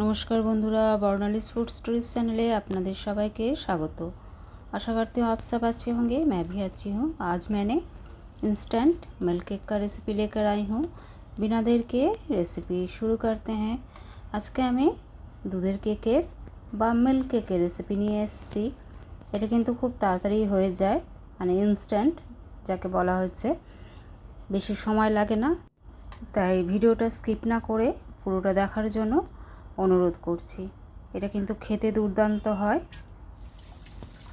নমস্কার বন্ধুরা, বর্ণালিস food stories চ্যানেলে আপনাদের সবাইকে স্বাগত। আশা করতে हूँ आप सब अच्छे होंगे मैं भी अच्छी हूँ आज मैंने इंस्टेंट मिल्क केक का रेसिपी लेकर आई हूँ রেসিপি শুরু করতে হ্যাঁ। আজকে আমি দুধের কেকের বা মিল্ক কেকের রেসিপি নিয়ে এসেছি। এটা কিন্তু খুব তাড়াতাড়ি হয়ে যায় মানে ইনস্ট্যান্ট যাকে বলা হচ্ছে বেশি সময় লাগে না, তাই ভিডিওটা স্কিপ না করে পুরোটা দেখার জন্য অনুরোধ করছি। এটা কিন্তু খেতে দুর্দান্ত হয়।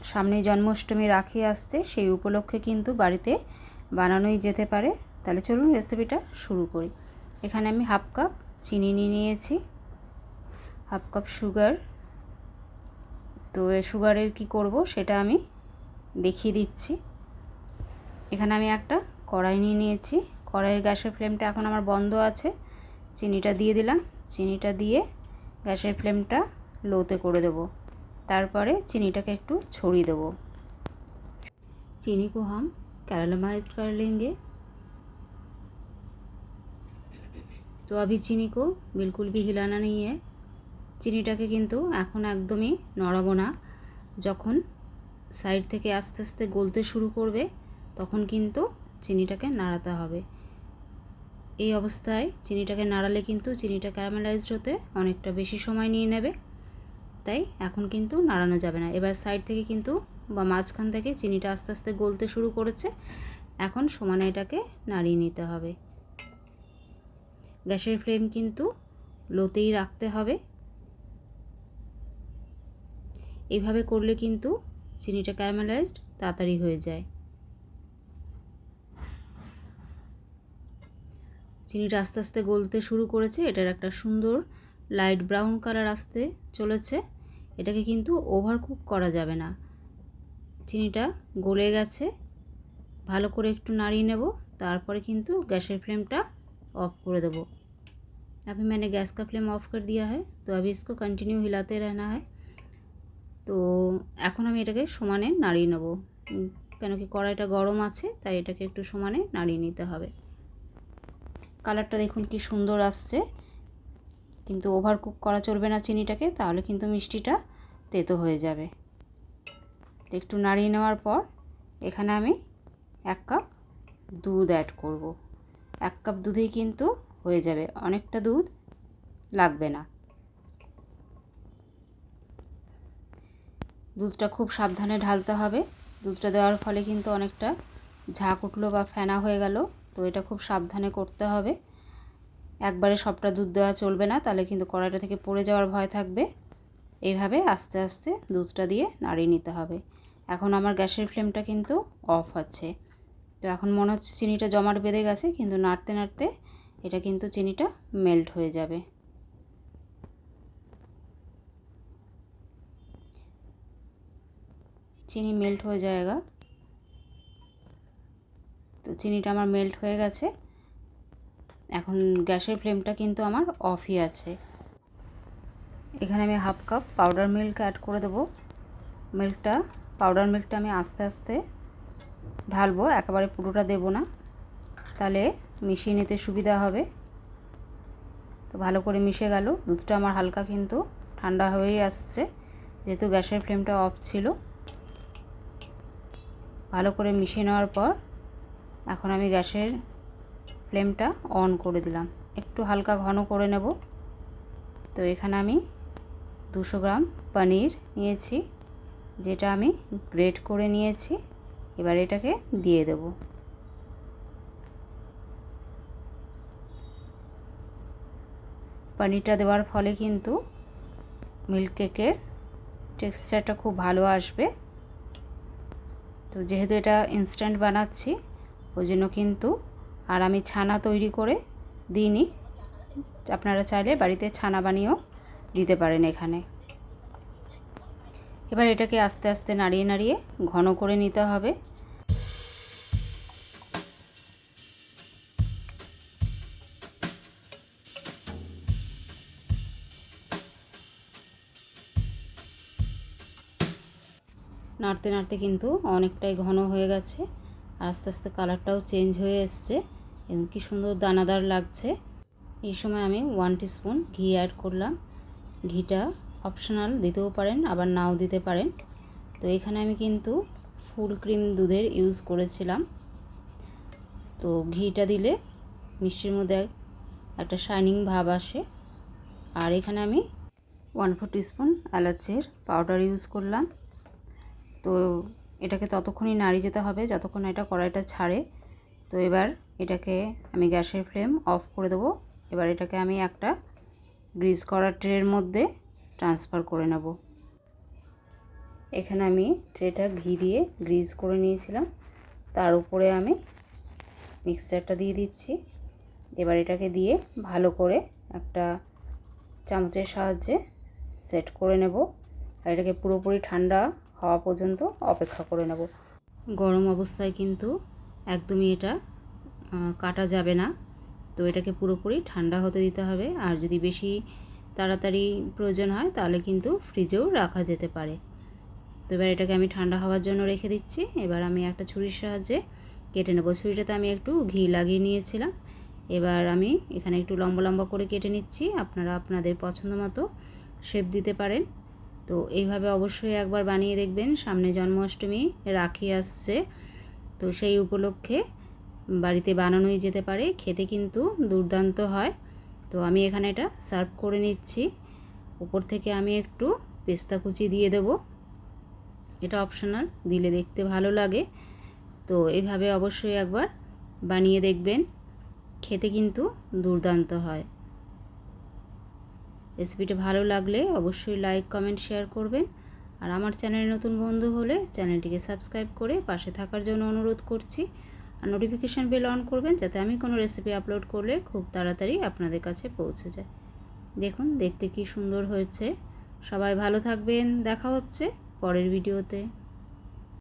সামনে জন্মাষ্টমী রাখি আসছে, সেই উপলক্ষে কিন্তু বাড়িতে বানানোই যেতে পারে। তাহলে চলুন রেসিপিটা শুরু করি। এখানে আমি হাফ কাপ চিনি নিয়ে নিয়েছি, হাফ কাপ সুগার তো সুগারের কি করব সেটা আমি দেখিয়ে দিচ্ছি। এখানে আমি একটা কড়াই নিয়ে নিয়েছি। কড়াইয়ের গ্যাসের ফ্লেমটা এখন আমার বন্ধ আছে। চিনিটা দিয়ে দিলাম। চিনিটা দিয়ে গ্যাসের ফ্লেমটা লোতে করে দেব তারপরে চিনিটাকে একটু ছড়িয়ে দেব চিনি को हम कैरलमाइज्ड कर लेंगे তো अभी চিনি को बिल्कुल भी हिलाना नहीं है চিনিটাকে কিন্তু এখন একদমই নড়াবো না যখন সাইড থেকে আস্তে আস্তে গলতে শুরু করবে তখন কিন্তু চিনিটাকে নাড়াতে হবে এই অবস্থায় চিনিটাকে নাড়ালে কিন্তু চিনিটা ক্যারামেলাইজড হতে অনেকটা বেশি সময় নিয়ে নেবে। তাই এখন কিন্তু নাড়ানো যাবে না। এবার সাইড থেকে কিন্তু বা মাঝখান থেকে চিনিটা আস্তে আস্তে গলতে শুরু করেছে। এখন সমানে এটাকে নাড়িয়ে নিতে হবে। গ্যাসের ফ্লেম কিন্তু লোতেই রাখতে হবে। এইভাবে করলে কিন্তু চিনিটা ক্যারামেলাইজড তাড়াতাড়ি হয়ে যায়। চিনিটা আস্তে আস্তে গলতে শুরু করেছে এটার একটা সুন্দর লাইট ব্রাউন কালার আসতে চলেছে এটাকে কিন্তু ওভার কুক করা যাবে না চিনিটা গলে গেছে ভালো করে একটু নাড়িয়ে নেব তারপরে কিন্তু গ্যাসের ফ্লেমটা ऑफ করে দেব अभी मैंने गैस का फ्लेम ऑफ कर दिया है तो अभी इसको कंटिन्यू हिलाते रहना है তো এখন আমি এটাকে সমানে নাড়িয়ে নেব কেন কি কড়াইটা গরম আছে তাই এটাকে একটু সমানে নাড়িয়ে নিতে হবে কালারটা দেখুন কি সুন্দর আসছে। কিন্তু ওভার কুক করা চলবে না চিনিটাকে, তাহলে কিন্তু মিষ্টিটা তেতো হয়ে যাবে। তো একটু নাড়িয়ে নেওয়ার পর এখানে আমি এক কাপ দুধ অ্যাড করব। এক কাপ দুধেই কিন্তু হয়ে যাবে, অনেকটা দুধ লাগবে না। দুধটা খুব সাবধানে ঢালতে হবে। দুধটা দেওয়ার ফলে কিন্তু অনেকটা ঝাঁক উঠল বা ফেনা হয়ে গেল। তো এটা খুব সাবধানে করতে হবে। একবারে সবটা দুধ দেওয়া চলবে না, তাহলে কিন্তু কড়াইটা থেকে পড়ে যাওয়ার ভয় থাকবে। এইভাবে আস্তে আস্তে দুধটা দিয়ে নাড়িয়ে নিতে হবে। এখন আমার গ্যাসের ফ্লেমটা কিন্তু অফ আছে তো এখন মনে হচ্ছে চিনিটা জমাট বেঁধে গেছে, কিন্তু নাড়তে নাড়তে এটা কিন্তু চিনিটা মেল্ট হয়ে যাবে। চিনি মেল্ট হয়ে যায়গা। চিনিটা আমার মেল্ট হয়ে গেছে। এখন গ্যাসের ফ্লেমটা কিন্তু আমার অফই আছে। এখানে আমি half cup powder milk add করে দেবো। মিল্কটা পাউডার মিল্কটা আমি আস্তে আস্তে ঢালবো, একেবারে পুরোটা দেব না। তাহলে মিশিয়ে নিতে সুবিধা হবে। তো ভালো করে মিশে গেল। দুধটা আমার হালকা কিন্তু ঠান্ডা হয়েই আসছে, যেহেতু গ্যাসের ফ্লেমটা অফ ছিল। ভালো করে মিশিয়ে নেওয়ার পর এখন আমি গ্যাসের ফ্লেমটা অন করে দিলাম। একটু হালকা ঘন করে নেব। তো এখানে আমি দুশো গ্রাম পনির নিয়েছি, যেটা আমি গ্রেট করে নিয়েছি। এবার এটাকে দিয়ে দেব। পনিরটা দেওয়ার ফলে কিন্তু মিল্ক কেকের টেক্সচারটা খুব ভালো আসবে। তো যেহেতু এটা ইনস্ট্যান্ট বানাচ্ছি ওই জন্য কিন্তু আর আমি ছানা তৈরি করে দিইনি। আপনারা চাইলে বাড়িতে ছানা বানিয়েও দিতে পারেন এখানে। এবার এটাকে আস্তে আস্তে নাড়িয়ে নাড়িয়ে ঘন করে নিতে হবে। নাড়তে নাড়তে কিন্তু অনেকটাই ঘন হয়ে গেছে। আস্তে আস্তে কালারটাও চেঞ্জ হয়ে এসছে। এবং কী সুন্দর দানাদার লাগছে। এই সময় আমি ওয়ান স্পুন ঘি অ্যাড করলাম। ঘিটা অপশনাল দিতেও পারেন, আবার নাও দিতে পারেন। তো এখানে আমি কিন্তু ফুল ক্রিম দুধের ইউজ করেছিলাম। তো ঘিটা দিলে মিষ্টির মধ্যে একটা শাইনিং ভাব আসে। আর এখানে আমি ওয়ান ফোর টিস্পুন এলাচের পাউডার ইউজ করলাম। তো এটাকে ততক্ষণই নাড়ি যেতে হবে যতক্ষণ এটা কড়াইটা ছাড়ে। তো এবার এটাকে আমি গ্যাসের ফ্লেম অফ করে দেবো। এবার এটাকে আমি একটা গ্রিজ করা ট্রের মধ্যে ট্রান্সফার করে নেব। এখানে আমি ট্রেটা ঘি দিয়ে গ্রিজ করে নিয়েছিলাম। তার উপরে আমি মিক্সচারটা দিয়ে দিচ্ছি। এবার এটাকে দিয়ে ভালো করে একটা চামচের সাহায্যে সেট করে নেব। আর এটাকে পুরোপুরি ঠান্ডা হওয়া পর্যন্ত অপেক্ষা করে নেব। গরম অবস্থায় কিন্তু একদমই এটা কাটা যাবে না। তো এটাকে পুরোপুরি ঠান্ডা হতে দিতে হবে। আর যদি বেশি তাড়াতাড়ি প্রয়োজন হয়, তাহলে কিন্তু ফ্রিজেও রাখা যেতে পারে। তো এবার এটাকে আমি ঠান্ডা হওয়ার জন্য রেখে দিচ্ছি। এবার আমি একটা ছুরির সাহায্যে কেটে নেব। ছুরিটাতে আমি একটু ঘি লাগিয়ে নিয়েছিলাম। এবার আমি এখানে একটু লম্বা লম্বা করে কেটে নিচ্ছি। আপনারা আপনাদের পছন্দ মতো শেপ দিতে পারেন। তো এইভাবে অবশ্যই একবার বানিয়ে দেখবেন। সামনে জন্মাষ্টমী, রাখি আসছে। তো সেই উপলক্ষে বাড়িতে বানানোই যেতে পারে। খেতে কিন্তু দুর্দান্ত হয়। তো আমি এখানে এটা সার্ভ করে নিচ্ছি। উপর থেকে আমি একটু পেস্তা কুচি দিয়ে দেব। এটা অপশনাল, দিলে দেখতে ভালো লাগে। তো এভাবে অবশ্যই একবার বানিয়ে দেখবেন। খেতে কিন্তু দুর্দান্ত হয়। রেসিপিটা ভালো লাগলে অবশ্যই লাইক, কমেন্ট, শেয়ার করবেন। আর আমার চ্যানেলে নতুন বন্ধু হলে চ্যানেলটিকে সাবস্ক্রাইব করে পাশে থাকার জন্য অনুরোধ করছি। আর নোটিফিকেশান বেল অন করবেন যাতে আমি কোনো রেসিপি আপলোড করলে খুব তাড়াতাড়ি আপনাদের কাছে পৌঁছে যায়। দেখুন, দেখতে কি সুন্দর হয়েছে। সবাই ভালো থাকবেন। দেখা হচ্ছে পরের ভিডিওতে।